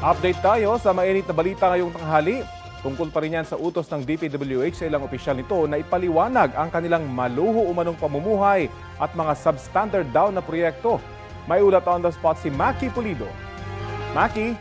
Update tayo sa mainit na balita ngayong tanghali. Tungkol pa rin yan sa utos ng DPWH sa ilang opisyal nito na ipaliwanag ang kanilang maluho umanong pamumuhay at mga substandard daw na proyekto. May ulat on the spot si Maki Pulido. Maki,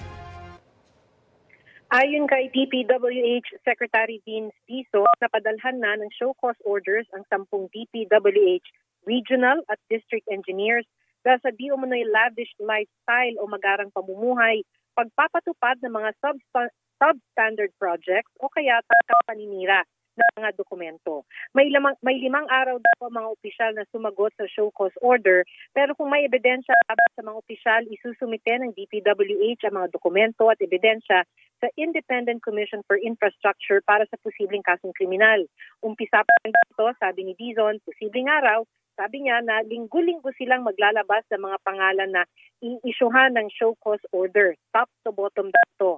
Ayon kay DPWH Secretary Vince Diso, napadalhan na ng show cause orders ang sampung DPWH regional at district engineers dahil sa di umano'y lavish lifestyle o magarang pamumuhay, pagpapatupad ng mga substa- substandard projects o kaya paninira ng mga dokumento. May, lamang, may limang araw daw ang mga opisyal na sumagot sa show cause order pero kung may ebidensya laban sa mga opisyal, isusumite ng DPWH ang mga dokumento at ebidensya sa Independent Commission for Infrastructure para sa posibleng kasong kriminal. Umpisa pa lang dito, sabi ni Dizon, posibleng araw, sabi niya na linggo-linggo silang maglalabas ng mga pangalan na i-issuehan ng show cause order. Top to bottom daw to.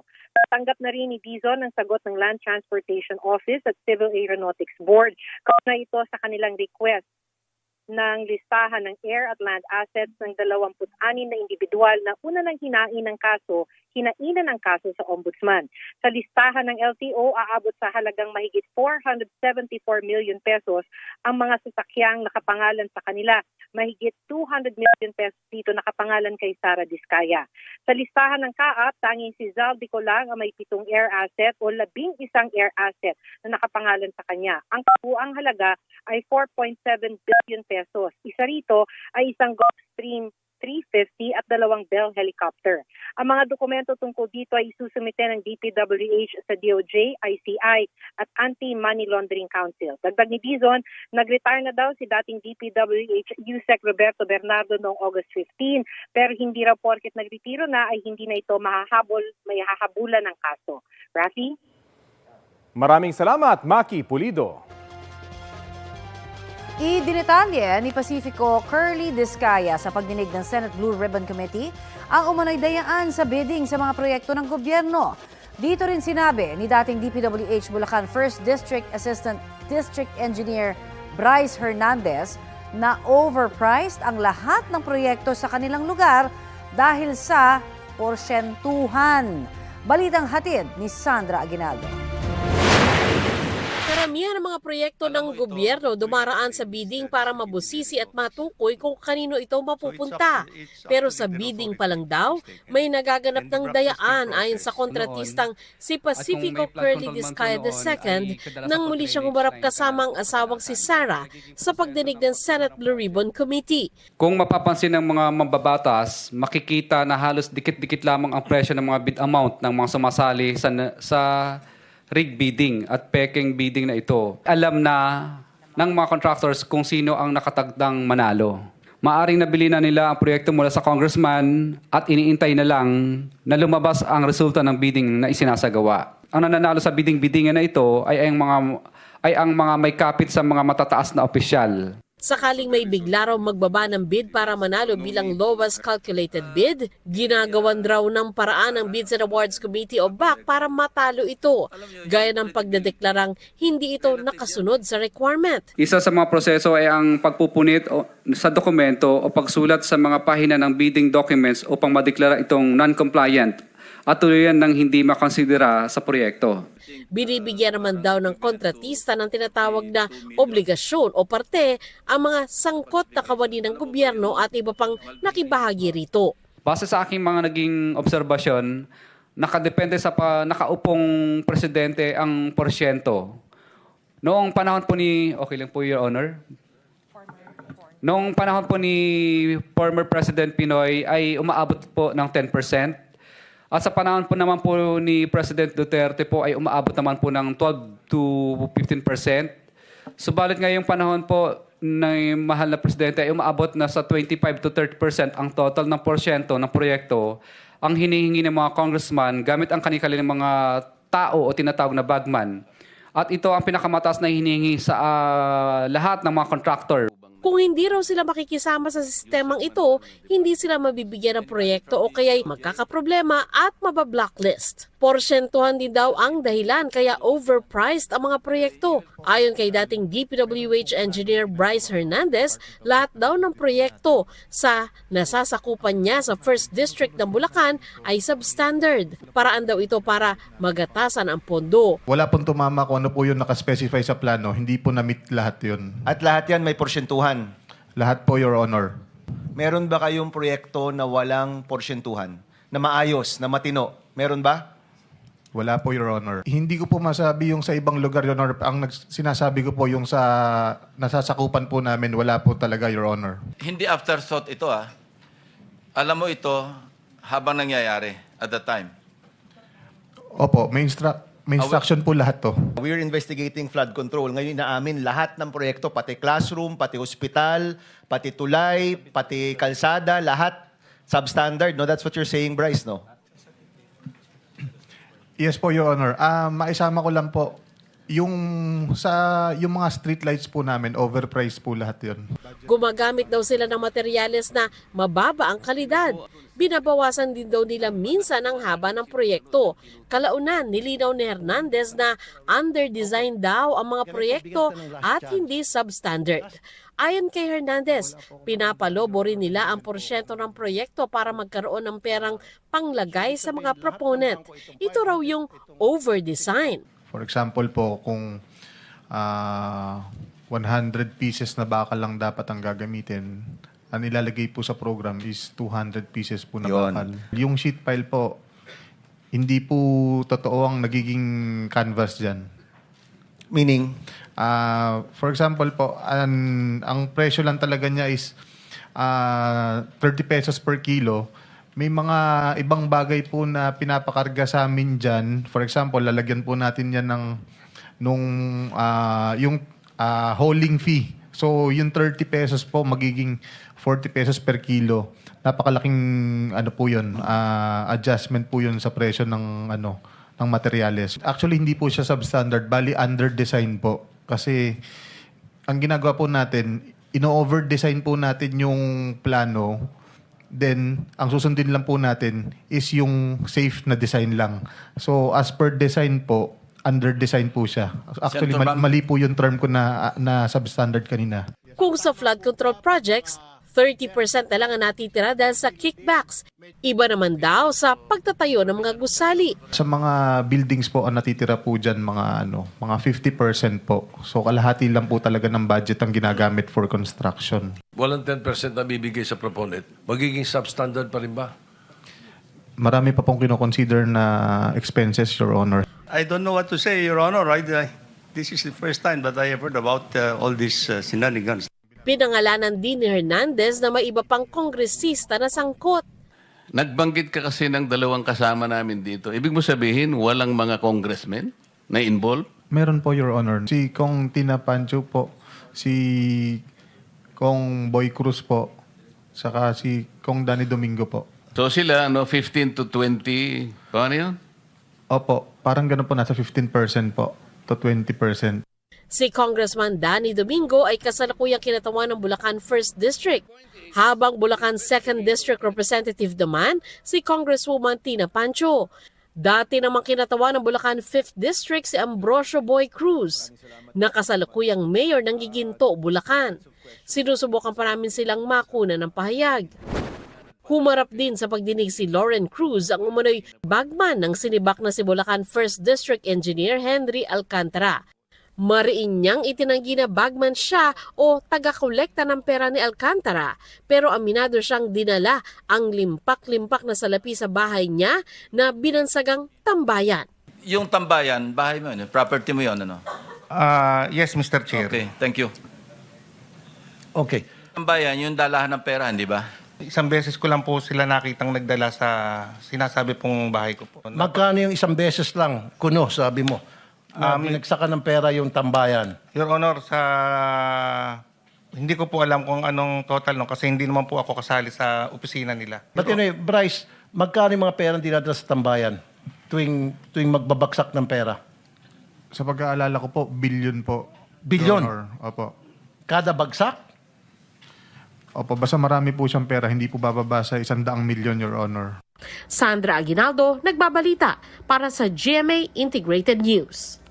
Tanggap na rin ni Dizon ang sagot ng Land Transportation Office at Civil Aeronautics Board. Kauna ito sa kanilang request ng listahan ng air at land assets ng 26 na individual na una nang hinain ng kaso, hinainan ang kaso sa ombudsman. Sa listahan ng LTO, aabot sa halagang mahigit 474 million pesos ang mga sasakyang nakapangalan sa kanila. Mahigit 200 million pesos dito nakapangalan kay Sara Diskaya. Sa listahan ng kaap, tanging si Zaldico lang ang may pitong air asset o labing isang air asset na nakapangalan sa kanya. Ang kabuang halaga ay 4.7 billion pesos. Isa rito ay isang Gulfstream 350 at dalawang Bell helicopter. Ang mga dokumento tungkol dito ay isusumite ng DPWH sa DOJ, ICI at Anti-Money Laundering Council. Dagdag ni Dizon, nag-retire na daw si dating DPWH USEC Roberto Bernardo noong August 15 pero hindi raw porket nagretiro na ay hindi na ito mahahabol, may hahabulan ng kaso. Rafi? maraming salamat Maki Pulido. Idinetalye ni Pacifico Curly Discaya sa pagdinig ng Senate Blue Ribbon Committee ang umano'y dayaan sa bidding sa mga proyekto ng gobyerno. Dito rin sinabi ni dating DPWH Bulacan 1st District Assistant District Engineer Bryce Hernandez na overpriced ang lahat ng proyekto sa kanilang lugar dahil sa porsyentuhan. Balitang hatid ni Sandra Aguinaldo. Karamihan ng mga proyekto ng gobyerno dumaraan sa bidding para mabusisi at matukoy kung kanino ito mapupunta. Pero sa bidding pa lang daw, may nagaganap ng dayaan ayon sa kontratistang si Pacifico Curly Discaya II nang muli siyang umarap kasama ang asawang si Sarah sa pagdinig ng Senate Blue Ribbon Committee. Kung mapapansin ng mga mambabatas, makikita na halos dikit-dikit lamang ang presyo ng mga bid amount ng mga sumasali sa, sa rig bidding at peking bidding na ito. Alam na ng mga contractors kung sino ang nakatagdang manalo. Maaring nabili na nila ang proyekto mula sa congressman at iniintay na lang na lumabas ang resulta ng bidding na isinasagawa. Ang nananalo sa bidding-biddingan na ito ay ang mga ay ang mga may kapit sa mga matataas na opisyal. Sakaling may bigla raw magbaba ng bid para manalo bilang lowest calculated bid, ginagawan raw ng paraan ng Bids and Awards Committee o BAC para matalo ito, gaya ng pagdedeklarang hindi ito nakasunod sa requirement. Isa sa mga proseso ay ang pagpupunit sa dokumento o pagsulat sa mga pahina ng bidding documents upang madeklara itong non-compliant at tuluyan ng hindi makonsidera sa proyekto. Binibigyan naman daw ng kontratista ng tinatawag na obligasyon o parte ang mga sangkot na kawani ng gobyerno at iba pang nakibahagi rito. Base sa aking mga naging obserbasyon, nakadepende sa pa, nakaupong presidente ang porsyento. Noong panahon po ni, okay lang po Your Honor, Noong panahon po ni former President Pinoy ay umaabot po ng 10%. At sa panahon po naman po ni President Duterte po ay umaabot naman po ng 12 to 15%. Subalit ngayong panahon po ng mahal na presidente ay umaabot na sa 25 to 30% ang total ng porsyento ng proyekto ang hinihingi ng mga congressman gamit ang kanilang mga tao o tinatawag na bagman. At ito ang pinakamataas na hinihingi sa ah, lahat ng mga contractor. Kung hindi raw sila makikisama sa sistemang ito, hindi sila mabibigyan ng proyekto o kaya'y magkakaproblema at mabablocklist. Porsyentuhan din daw ang dahilan kaya overpriced ang mga proyekto. Ayon kay dating DPWH engineer Bryce Hernandez, lahat daw ng proyekto sa nasasakupan niya sa First District ng Bulacan ay substandard. Paraan daw ito para magatasan ang pondo. Wala pong tumama kung ano po yung nakaspecify sa plano. Hindi po na-meet lahat yun. At lahat yan may porsyentuhan. Lahat po, Your Honor. Meron ba kayong proyekto na walang porsyentuhan? Na maayos, na matino? Meron ba? Wala po, Your Honor. Hindi ko po masabi yung sa ibang lugar, Your Honor. Ang nags- sinasabi ko po yung sa nasasakupan po namin, wala po talaga, Your Honor. Hindi afterthought ito ah. Alam mo ito habang nangyayari at the time. Opo, may, instru- may instruction po lahat to. We're investigating flood control. Ngayon inaamin lahat ng proyekto, pati classroom, pati hospital, pati tulay, pati kalsada, lahat substandard. No, that's what you're saying, Bryce, no? Yes po, Your Honor. Ah, maisama ko lang po, yung sa yung mga street lights po namin, overpriced po lahat yun. Gumagamit daw sila ng materyales na mababa ang kalidad. Binabawasan din daw nila minsan ang haba ng proyekto. Kalaunan, nilinaw ni Hernandez na under-design daw ang mga proyekto at hindi substandard. Ayon kay Hernandez, pinapalobo rin nila ang porsyento ng proyekto para magkaroon ng perang panglagay sa mga proponent. Ito raw yung over-design. For example po, kung ah, 100 pieces na bakal lang dapat ang gagamitin, ang ilalagay po sa program is 200 pieces po na Yun. bakal. Yung sheet pile po, hindi po totoo ang nagiging canvas dyan. Meaning, Ah, for example po, an, ang presyo lang talaga niya is ah, 30 pesos per kilo. May mga ibang bagay po na pinapakarga sa amin dyan. For example, lalagyan po natin yan ng nung ah, yung ah, hauling fee. So, yung 30 pesos po magiging 40 pesos per kilo. Napakalaking ano po 'yun, ah, adjustment po 'yun sa presyo ng ano ng materyales. Actually, hindi po siya substandard, bali under design po. Kasi ang ginagawa po natin, ino-over design po natin yung plano. Then, ang susundin lang po natin is yung safe na design lang. So, as per design po, under design po siya. Actually, mali, mali po yung term ko na, na substandard kanina. Kung sa flood control projects, 30% na lang ang natitira dahil sa kickbacks. Iba naman daw sa pagtatayo ng mga gusali. Sa mga buildings po, ang natitira po dyan, mga, ano, mga 50% po. So, kalahati lang po talaga ng budget ang ginagamit for construction. Walang 10% na bibigay sa proponent. Magiging substandard pa rin ba? Marami pa pong kinoconsider na expenses, Your Honor. I don't know what to say, Your Honor. I, I- this is the first time that I have heard about uh, all these uh, shenanigans. Pinangalanan din ni Hernandez na may iba pang kongresista na sangkot. Nagbanggit ka kasi ng dalawang kasama namin dito. Ibig mo sabihin, walang mga congressmen na involved? Meron po, Your Honor. Si Kong Tina Pancho po, si Kong Boy Cruz po, saka si Kong Danny Domingo po. So sila, ano, 15 to 20, paano yun? Opo, parang ganun po, nasa 15% po to 20%. Si Congressman Danny Domingo ay kasalukuyang kinatawan ng Bulacan 1st District. Habang Bulacan 2nd District Representative naman, si Congresswoman Tina Pancho. Dati namang kinatawan ng Bulacan 5th District si Ambrosio Boy Cruz. Nakasalukuyang mayor ng Giginto, Bulacan. Sinusubukan pa namin silang makuna ng pahayag. Humarap din sa pagdinig si Lauren Cruz ang umano'y bagman ng sinibak na si Bulacan 1st District Engineer Henry Alcantara. Mariin niyang itinanggi na bagman siya o taga-kolekta ng pera ni Alcantara pero aminado siyang dinala ang limpak-limpak na salapi sa bahay niya na binansagang tambayan. Yung tambayan, bahay mo yun, property mo yun, ano? Uh, yes, Mr. Chair. Okay, thank you. Okay. Tambayan, yung dalahan ng pera, hindi ba? Isang beses ko lang po sila nakitang nagdala sa sinasabi pong bahay ko po. Magkano yung isang beses lang, kuno, sabi mo? Na Um, binagsakan ng pera yung tambayan. Your Honor, sa hindi ko po alam kung anong total no kasi hindi naman po ako kasali sa opisina nila. But anyway, Bryce, magkano yung mga pera dinadala sa tambayan tuwing, tuwing magbabagsak ng pera? Sa pag-aalala ko po, billion po. Billion? Your Honor. Opo. Kada bagsak? Opo, basta marami po siyang pera, hindi po bababa sa isang daang milyon, Your Honor. Sandra Aguinaldo, nagbabalita para sa GMA Integrated News.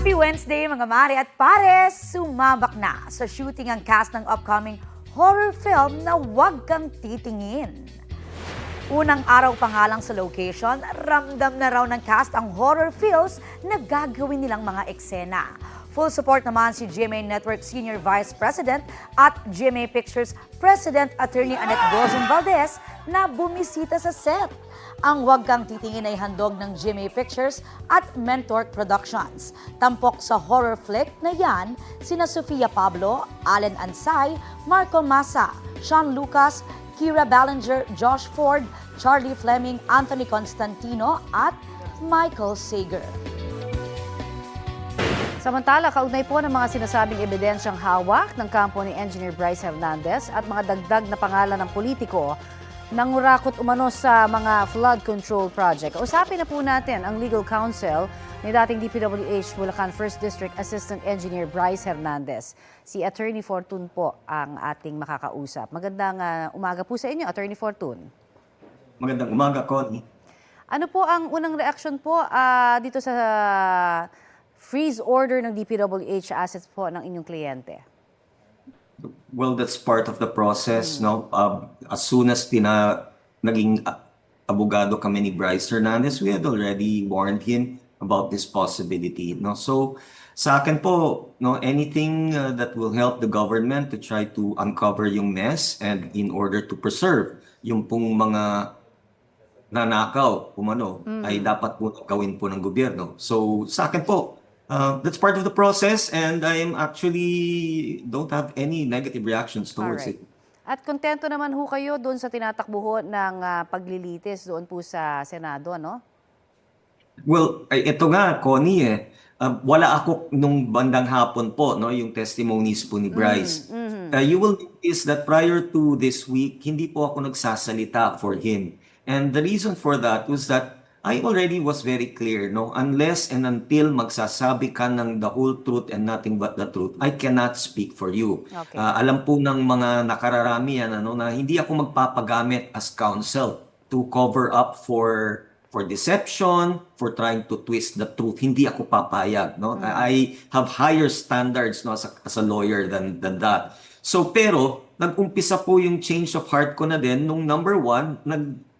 Happy Wednesday mga mare at pares! Sumabak na sa shooting ang cast ng upcoming horror film na Huwag Kang Titingin. Unang araw pa nga lang sa location, ramdam na raw ng cast ang horror feels na gagawin nilang mga eksena. Full support naman si GMA Network Senior Vice President at GMA Pictures President Attorney Annette Gozon Valdez na bumisita sa set. Ang Huwag Kang Titingin ay handog ng GMA Pictures at Mentor Productions. Tampok sa horror flick na yan, sina Sofia Pablo, Allen Ansay, Marco Massa, Sean Lucas, Kira Ballinger, Josh Ford, Charlie Fleming, Anthony Constantino at Michael Sager. Samantala, kaugnay po ng mga sinasabing ebidensyang hawak ng kampo ni Engineer Bryce Hernandez at mga dagdag na pangalan ng politiko nangurakot umano sa mga flood control project. Usapin na po natin ang legal counsel ni dating DPWH Bulacan 1st District Assistant Engineer Bryce Hernandez. Si Attorney Fortune po ang ating makakausap. Magandang ah, umaga po sa inyo, Attorney Fortune. Magandang umaga, Connie. Ano po ang unang reaction po ah, dito sa freeze order ng DPWH assets po ng inyong kliyente? Well, that's part of the process, no? Um, as soon as tina naging abogado kami ni Bryce Hernandez, we had already warned him about this possibility, no? So, sa akin po, no, anything uh, that will help the government to try to uncover yung mess and in order to preserve yung pong mga nanakaw, umano, ay dapat po gawin po ng gobyerno. So, sa akin po, uh, that's part of the process and I'm actually don't have any negative reactions towards Alright. it. At kontento naman ho kayo doon sa tinatakbuho ng ah, paglilitis doon po sa Senado, ano? Well, ay, ito nga, Connie eh. Uh, wala ako nung bandang hapon po, no, yung testimonies po ni Bryce. Uh, you will notice that prior to this week, hindi po ako nagsasalita for him. And the reason for that was that I already was very clear, no, unless and until magsasabi ka ng the whole truth and nothing but the truth, I cannot speak for you. Okay. Uh, alam po ng mga nakararami yan, ano, na hindi ako magpapagamit as counsel to cover up for for deception, for trying to twist the truth. Hindi ako papayag, no? I have higher standards no as a, as a lawyer than than that. So pero nag-umpisa po yung change of heart ko na din nung number one,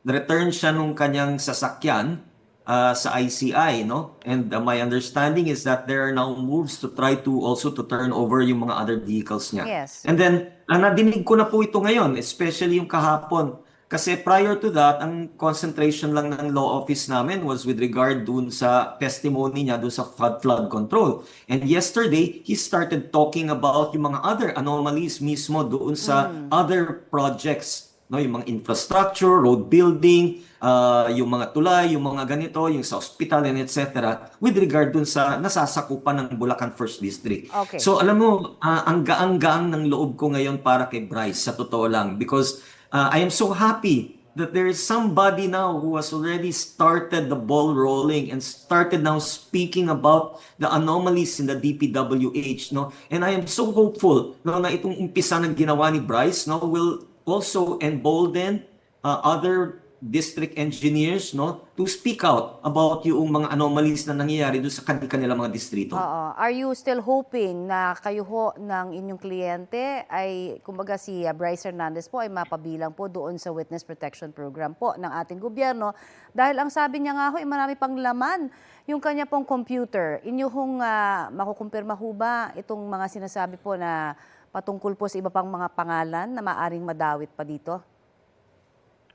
nag-return siya nung kanyang sasakyan uh, sa ICI, no? And uh, my understanding is that there are now moves to try to also to turn over yung mga other vehicles niya. Yes. And then, ang nadinig ko na po ito ngayon, especially yung kahapon. Kasi prior to that, ang concentration lang ng law office namin was with regard dun sa testimony niya dun sa flood, flood control. And yesterday, he started talking about yung mga other anomalies mismo doon sa other projects. No, yung mga infrastructure, road building, uh, yung mga tulay, yung mga ganito, yung sa hospital and etc. with regard dun sa nasasakupan ng Bulacan First District. Okay. So alam mo, ah, ang gaang-gaang ng loob ko ngayon para kay Bryce, sa totoo lang. Because uh, I am so happy that there is somebody now who has already started the ball rolling and started now speaking about the anomalies in the DPWH. No? And I am so hopeful no, na itong umpisa ng ginawa ni Bryce no, will also embolden uh, other district engineers no to speak out about yung mga anomalies na nangyayari doon sa kanila mga distrito. Oo. Are you still hoping na kayo ho ng inyong kliyente ay, kumbaga si ah, Bryce Hernandez po ay mapabilang po doon sa Witness Protection Program po ng ating gobyerno? Dahil ang sabi niya nga ho, ay marami pang laman yung kanya pong computer. Inyo hong uh, makukumpirma ho ba itong mga sinasabi po na patungkol po sa iba pang mga pangalan na maaring madawit pa dito?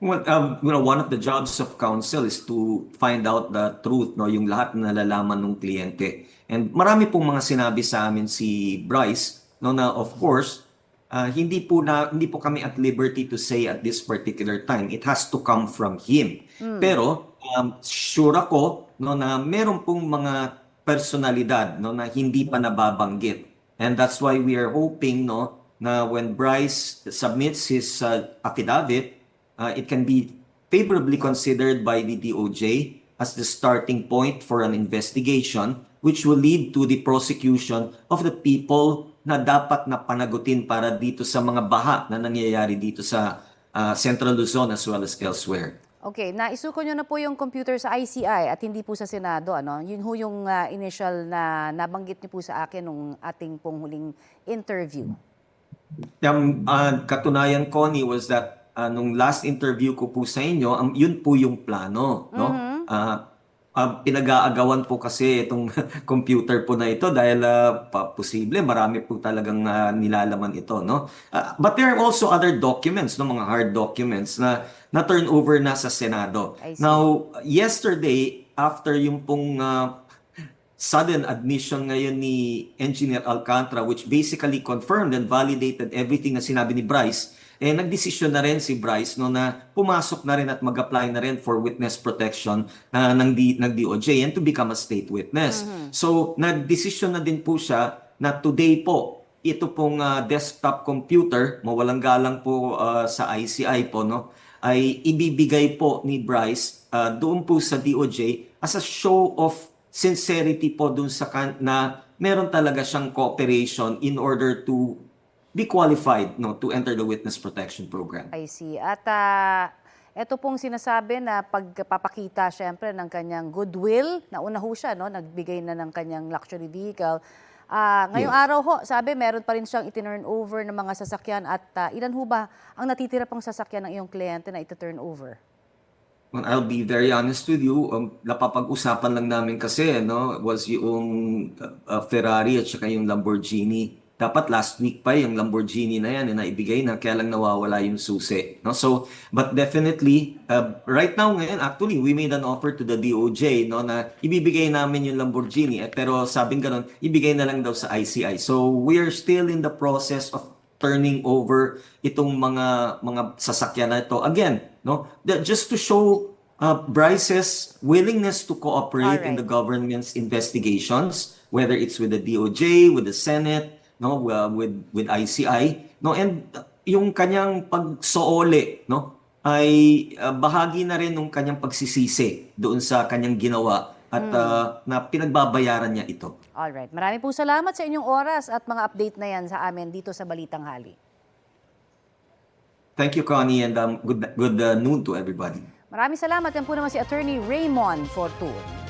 Well, um, you know, one of the jobs of counsel is to find out the truth, no, yung lahat na nalalaman ng kliyente. And marami pong mga sinabi sa amin si Bryce, no, na of course, uh, hindi po na hindi po kami at liberty to say at this particular time. It has to come from him. Pero um, sure ako, no, na meron pong mga personalidad, no, na hindi pa nababanggit. And that's why we are hoping, no, na when Bryce submits his uh, affidavit, uh, it can be favorably considered by the DOJ as the starting point for an investigation which will lead to the prosecution of the people na dapat na panagutin para dito sa mga baha na nangyayari dito sa uh, Central Luzon as well as elsewhere. Okay, naisuko nyo na po yung computer sa ICI at hindi po sa Senado. Ano? Yun ho yung ah, initial na nabanggit niyo po sa akin nung ating pong huling interview. Yung uh, katunayan, Connie, was that uh, nung last interview ko po sa inyo, um, yun po yung plano. No? Ah, ah, pinag-aagawan po kasi itong computer po na ito dahil ah, pa, posible marami po talagang ah, nilalaman ito. No? Ah, but there are also other documents, no? mga hard documents na na turn over na sa Senado. Now, yesterday, after yung pong ah, sudden admission ngayon ni Engineer Alcantara which basically confirmed and validated everything na sinabi ni Bryce, eh nagdesisyon na rin si Bryce no na pumasok na rin at mag-apply na rin for witness protection na ng, D, ng DOJ and to become a state witness. So nagdesisyon na din po siya na today po ito pong ah, desktop computer, mawalang galang po ah, sa ICI po no, ay ibibigay po ni Bryce ah, doon po sa DOJ as a show of sincerity po dun sa kan na meron talaga siyang cooperation in order to be qualified no to enter the witness protection program. I see. At ah, ito pong sinasabi na pagpapakita syempre ng kanyang goodwill, nauna ho siya, no? nagbigay na ng kanyang luxury vehicle. Ah, ngayong Yes. araw ho, sabi meron pa rin siyang itinurn over ng mga sasakyan at ah, ilan ho ba ang natitira pang sasakyan ng iyong kliyente na iti-turn over? Well, I'll be very honest with you, um, napapag-usapan lang namin kasi no was yung uh, uh, Ferrari at saka yung Lamborghini. Dapat last week pa yung Lamborghini na yan eh, na ibigay na kaya lang nawawala yung susi. No? So, but definitely, uh, right now ngayon, actually, we made an offer to the DOJ no, na ibibigay namin yung Lamborghini. Eh, pero sabing ganun, ibigay na lang daw sa ICI. So, we are still in the process of turning over itong mga mga sasakyan na ito. Again, no, just to show uh, Bryce's willingness to cooperate in Alright. the government's investigations, whether it's with the DOJ, with the Senate, no, uh, with with ICI, no, and uh, yung kanyang pagsoole, no, ay uh, bahagi na rin ng kanyang pagsisisi doon sa kanyang ginawa at uh, na pinagbabayaran niya ito. Alright. Marami po salamat sa inyong oras at mga update na yan sa amin dito sa Balitang Hali. Thank you, Connie, and um, good good uh, noon to everybody. Maraming salamat. Yan po naman si Attorney Raymond Fortun.